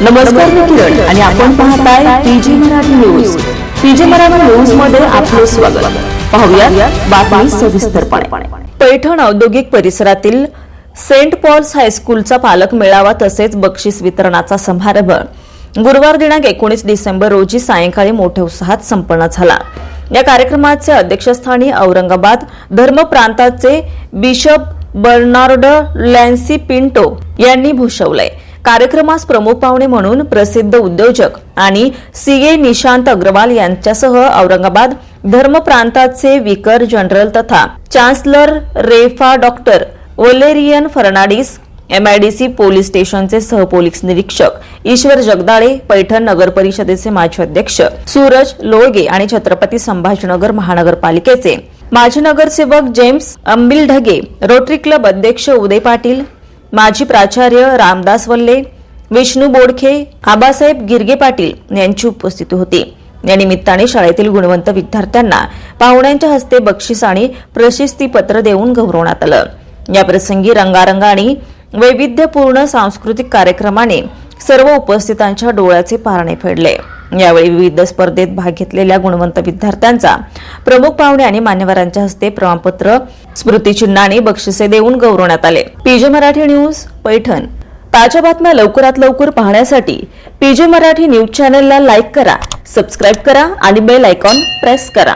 नमस्कार मी किरण आणि आपण पाहताय PG Marathi news. PG Marathi न्यूजमध्ये आपले स्वागत. पाहूया बातमी सविस्तरपणे. पैठण औद्योगिक परिसरातील सेंट पॉल्स हायस्कूलचा पालक मेळावा तसेच बक्षीस वितरणाचा समारंभ. गुरुवार दिनांक एकोणीस डिसेंबर रोजी सायंकाळी मोठ्या उत्साहात संपन्न झाला. या कार्यक्रमाचे अध्यक्षस्थानी औरंगाबाद धर्म प्रांताचे बिशप बर्नार्ड लॅन्सी पिंटो यांनी भूषवलंय. कार्यक्रमास प्रमुख पाहुणे म्हणून प्रसिद्ध उद्योजक आणि सीए निशांत अग्रवाल यांच्यासह औरंगाबाद धर्म प्रांताचे विकर जनरल तथा chancellor रेफा doctor Valerian Fernandes MIDC police स्टेशनचे सहपोलीस निरीक्षक ईश्वर जगदाळे पैठण नगर परिषदेचे माजी अध्यक्ष सूरज लोळगे आणि छत्रपती संभाजीनगर महानगरपालिकेचे माजी नगरसेवक James Ambil Dhage Rotary club अध्यक्ष उदय पाटील माजी प्राचार्य रामदास वल्ले विष्णू बोडखे आबासाहेब गिरगे पाटील यांची उपस्थिती होती. या निमित्ताने शाळेतील गुणवंत विद्यार्थ्यांना पाहुण्यांच्या हस्ते बक्षीस आणि प्रशस्तीपत्र देऊन गौरवण्यात आलं. या प्रसंगी रंगारंग आणि वैविध्यपूर्ण सांस्कृतिक कार्यक्रमाने सर्व उपस्थितांच्या डोळ्याचे पारणे फेडले. यावेळी विविध स्पर्धेत भाग घेतलेल्या गुणवंत विद्यार्थ्यांचा प्रमुख पाहुणे आणि मान्यवरांच्या हस्ते प्रमाणपत्र स्मृतिचिन्ह आणि बक्षिसे देऊन गौरवण्यात आले. PJ Marathi news Paithan. ताज्या बातम्या लवकरात लवकर पाहण्यासाठी पीजे मराठी न्यूज चॅनलला लाईक करा सबस्क्राईब करा आणि बेल आयकॉन प्रेस करा.